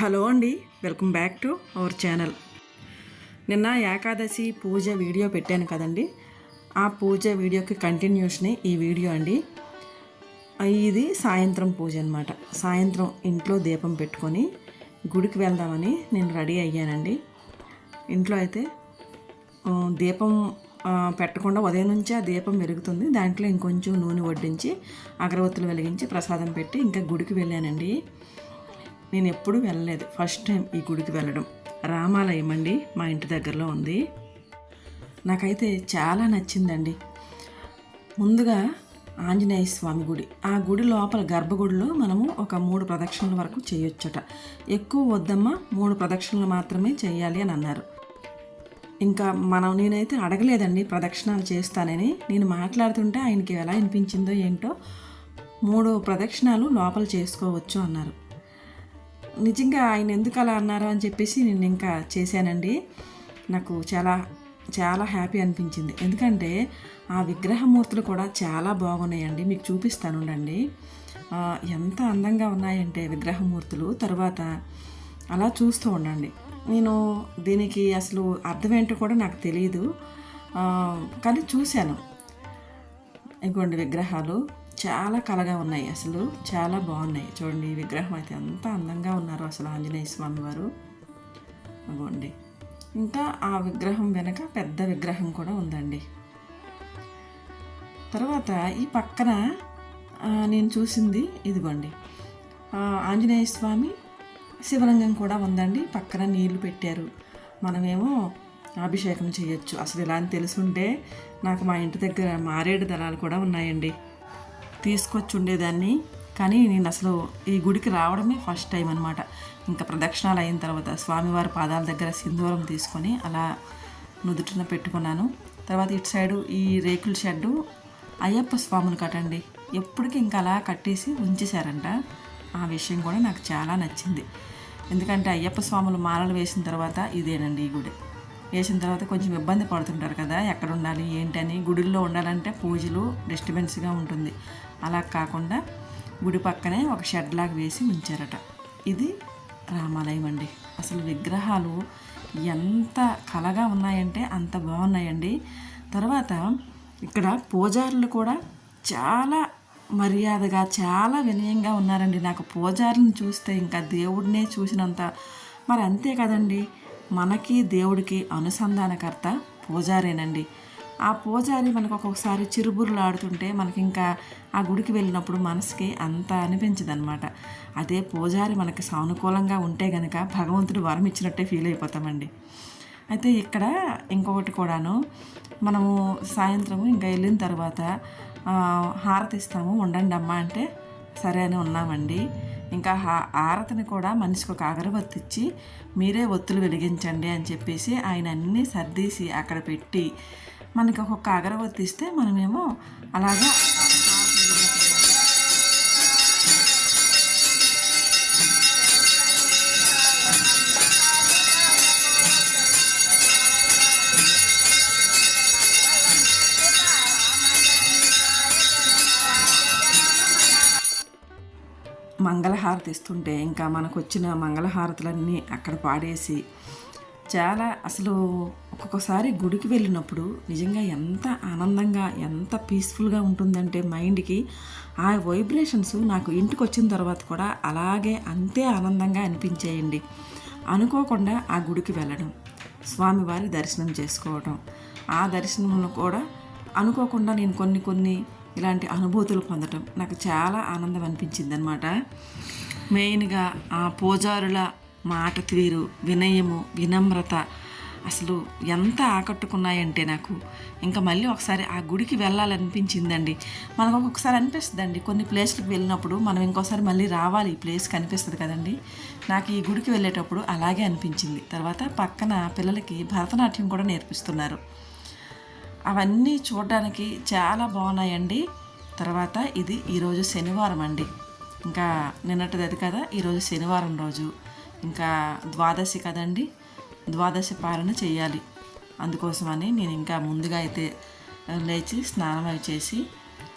Hello అండి welcome back to our channel. నిన్న ఏకాదశి పూజ video పెట్టాను కదండి. ఆ పూజ వీడియోకి కంటిన్యూషనే ఈ వీడియో అండి. ఇది సాయంత్రం పూజ అనమాట సాయంత్రం ఇంట్లో దీపం పెట్టుకొని గుడికి వెళ్దామని నేను రెడీ అయ్యానండి. ఇంట్లో అయితే దీపం పెట్టకుండా ఉదయం నుంచి ఆ దీపం వెలుగుతుంది. దాంట్లో ఇంకొంచెం నూనె వడ్డించి అగరవత్తులు వెలిగించి ప్రసాదం పెట్టి ఇంకా గుడికి వెళ్ళానండి. నేను ఎప్పుడూ వెళ్ళలేదు. ఫస్ట్ టైం ఈ గుడికి వెళ్ళడం. రామాలయం అండి మా ఇంటి దగ్గరలో ఉంది. నాకైతే చాలా నచ్చిందండి. ముందుగా ఆంజనేయ స్వామి గుడి. ఆ గుడి లోపల గర్భగుడిలో మనము ఒక మూడు ప్రదక్షిణల వరకు చేయొచ్చట. ఎక్కువ వద్దమ్మా మూడు ప్రదక్షిణలు మాత్రమే చేయాలి అని అన్నారు. ఇంకా మనం నేనైతే అడగలేదండి ప్రదక్షిణాలు చేస్తానని. నేను మాట్లాడుతుంటే ఆయనకి ఎలా అనిపించిందో ఏంటో మూడు ప్రదక్షిణాలు లోపల చేసుకోవచ్చు అన్నారు. నిజంగా ఆయన ఎందుకు అలా అన్నారు అని చెప్పేసి నేను ఇంకా చేశానండి. నాకు చాలా చాలా హ్యాపీ అనిపించింది. ఎందుకంటే ఆ విగ్రహమూర్తులు కూడా చాలా బాగున్నాయండి. మీకు చూపిస్తాను ఉండండి. ఎంత అందంగా ఉన్నాయంటే విగ్రహమూర్తులు. తర్వాత అలా చూస్తూ ఉండండి. నేను దీనికి అసలు అర్థం ఏంటో కూడా నాకు తెలియదు కానీ చూశాను. ఇంకోండి విగ్రహాలు. చాలా కలగా ఉన్నాయి అసలు. చాలా బాగున్నాయి. చూడండి ఈ విగ్రహం అయితే ఎంత అందంగా ఉన్నారు అసలు ఆంజనేయ స్వామి వారు. అవ్వండి ఇంకా ఆ విగ్రహం వెనక పెద్ద విగ్రహం కూడా ఉందండి. తర్వాత ఈ పక్కన నేను చూసింది ఇదిగోండి. ఆంజనేయ స్వామి శివలింగం కూడా ఉందండి. పక్కన నీళ్ళు పెట్టారు. మనమేమో అభిషేకం చేయొచ్చు. అసలు ఇలా అని తెలుసుంటే నాకు మా ఇంటి దగ్గర మారేడు దళాలు కూడా ఉన్నాయండి. తీసుకొచ్చి ఉండేదాన్ని కానీ నేను అసలు ఈ గుడికి రావడమే ఫస్ట్ టైం అనమాట ఇంకా ప్రదక్షిణాలు అయిన తర్వాత స్వామివారి పాదాల దగ్గర సింధూరం తీసుకొని అలా నుదుటిన పెట్టుకున్నాను. తర్వాత ఇటు సైడు ఈ రేకుల షెడ్డు అయ్యప్ప స్వాములు కట్టండి. ఎప్పటికీ ఇంకా అలా కట్టేసి ఉంచేశారంట. ఆ విషయం కూడా నాకు చాలా నచ్చింది. ఎందుకంటే అయ్యప్ప స్వాములు మాలలు వేసిన తర్వాత ఇదేనండి ఈ గుడి. వేసిన తర్వాత కొంచెం ఇబ్బంది పడుతుంటారు కదా ఎక్కడ ఉండాలి ఏంటని. గుడిల్లో ఉండాలంటే పూజలు డిస్టర్బెన్స్గా ఉంటుంది. అలా కాకుండా గుడి పక్కనే ఒక షెడ్ లాగా వేసి ఉంచారట. ఇది రామాలయం అండి. అసలు విగ్రహాలు ఎంత కలగా ఉన్నాయంటే అంత బాగున్నాయండి. తర్వాత ఇక్కడ పూజారులు కూడా చాలా మర్యాదగా చాలా వినయంగా ఉన్నారండి. నాకు పూజారులను చూస్తే ఇంకా దేవుడినే చూసినంత మరి అంతే కదండి. మనకి దేవుడికి అనుసంధానకర్త పూజారేనండి. ఆ పూజారి మనకు ఒక్కొక్కసారి చిరుబురులు ఆడుతుంటే మనకి ఇంకా ఆ గుడికి వెళ్ళినప్పుడు మనసుకి అంత అనిపించదనమాట అదే పూజారి మనకి సానుకూలంగా ఉంటే గనక భగవంతుడు వరం ఇచ్చినట్టే ఫీల్ అయిపోతామండి. అయితే ఇక్కడ ఇంకొకటి కూడాను మనము సాయంత్రము ఇంకా వెళ్ళిన తర్వాత హారతిస్తాము హారతి ఇస్తాము. ఉండండి అమ్మా అంటే సరే అని ఉన్నామండి. ఇంకా హా కూడా మనిషికి ఒక అగరబత్తిచ్చి మీరే ఒత్తులు వెలిగించండి అని చెప్పేసి ఆయన అన్నీ సర్దీసి అక్కడ పెట్టి మనకి ఒక్కొక్క అగరబత్తి ఇస్తే మనమేమో అలాగా మంగళహారతి ఇస్తుంటే ఇంకా మనకు వచ్చిన మంగళహారతులన్నీ అక్కడ పాడేసి చాలా అసలు ఒక్కొక్కసారి గుడికి వెళ్ళినప్పుడు నిజంగా ఎంత ఆనందంగా ఎంత పీస్ఫుల్గా ఉంటుందంటే మైండ్కి ఆ వైబ్రేషన్స్ నాకు ఇంటికి వచ్చిన తర్వాత కూడా అలాగే అంతే ఆనందంగా అనిపించేయండి. అనుకోకుండా ఆ గుడికి వెళ్ళడం స్వామివారి దర్శనం చేసుకోవడం ఆ దర్శనంలో కూడా అనుకోకుండా నేను కొన్ని కొన్ని ఇలాంటి అనుభూతులు పొందటం నాకు చాలా ఆనందం అనిపించింది అనమాట మెయిన్గా ఆ పూజారుల మాట తీరు వినయము వినమ్రత అసలు ఎంత ఆకట్టుకున్నాయంటే నాకు. ఇంకా మళ్ళీ ఒకసారి ఆ గుడికి వెళ్ళాలనిపించిందండి. మనకు ఒక్కొక్కసారి అనిపిస్తుందండి. కొన్ని ప్లేస్లకు వెళ్ళినప్పుడు మనం ఇంకోసారి మళ్ళీ రావాలి. ఈ ప్లేస్ కనిపిస్తుంది కదండి. నాకు ఈ గుడికి వెళ్ళేటప్పుడు అలాగే అనిపించింది. తర్వాత పక్కన పిల్లలకి భరతనాట్యం కూడా నేర్పిస్తున్నారు. అవన్నీ చూడడానికి చాలా బాగున్నాయండి. తర్వాత ఇది ఈరోజు శనివారం అండి. ఇంకా నిన్నటిది అది కదా ఈరోజు శనివారం రోజు. ఇంకా ద్వాదశి కదండి ద్వాదశి పాలన చేయాలి. అందుకోసమని నేను ఇంకా ముందుగా అయితే లేచి స్నానం అవి చేసి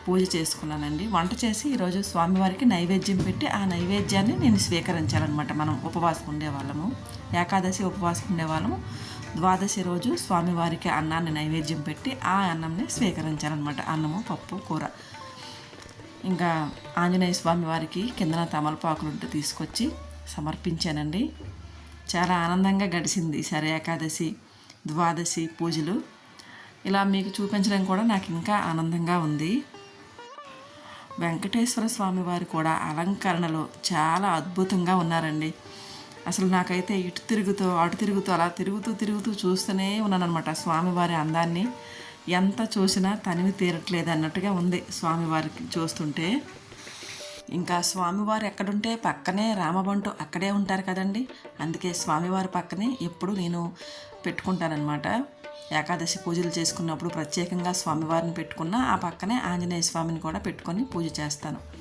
పూజ చేసుకున్నానండి. వంట చేసి ఈరోజు స్వామివారికి నైవేద్యం పెట్టి ఆ నైవేద్యాన్ని నేను స్వీకరించాలన్నమాట. మనం ఉపవాసం ఉండేవాళ్ళము ఏకాదశి ఉపవాసం ఉండేవాళ్ళము. ద్వాదశి రోజు స్వామివారికి అన్నాన్ని నైవేద్యం పెట్టి ఆ అన్నంని స్వీకరించాలన్నమాట అన్నము పప్పు కూర. ఇంకా ఆంజనేయ స్వామి వారికి కిందన తమలపాకులుంటే తీసుకొచ్చి సమర్పించానండి. చాలా ఆనందంగా గడిచింది సరే ఏకాదశి ద్వాదశి పూజలు. ఇలా మీకు చూపించడం కూడా నాకు ఇంకా ఆనందంగా ఉంది. వెంకటేశ్వర స్వామి వారు కూడా అలంకరణలో చాలా అద్భుతంగా ఉన్నారండి. అసలు నాకైతే ఇటు తిరుగుతూ అటు తిరుగుతూ అలా తిరుగుతూ తిరుగుతూ చూస్తూనే ఉన్నానమాట స్వామివారి అందాన్ని. ఎంత చూసినా తనివి తీరట్లేదు అన్నట్టుగా ఉంది స్వామివారికి చూస్తుంటే. ఇంకా స్వామివారు ఎక్కడుంటే పక్కనే రామబంటు అక్కడే ఉంటారు కదండి. అందుకే స్వామివారి పక్కనే ఎప్పుడు నేను పెట్టుకుంటానన్నమాట. ఏకాదశి పూజలు చేసుకున్నప్పుడు ప్రత్యేకంగా స్వామివారిని పెట్టుకున్న ఆ పక్కనే ఆంజనేయ స్వామిని కూడా పెట్టుకొని పూజ చేస్తాను.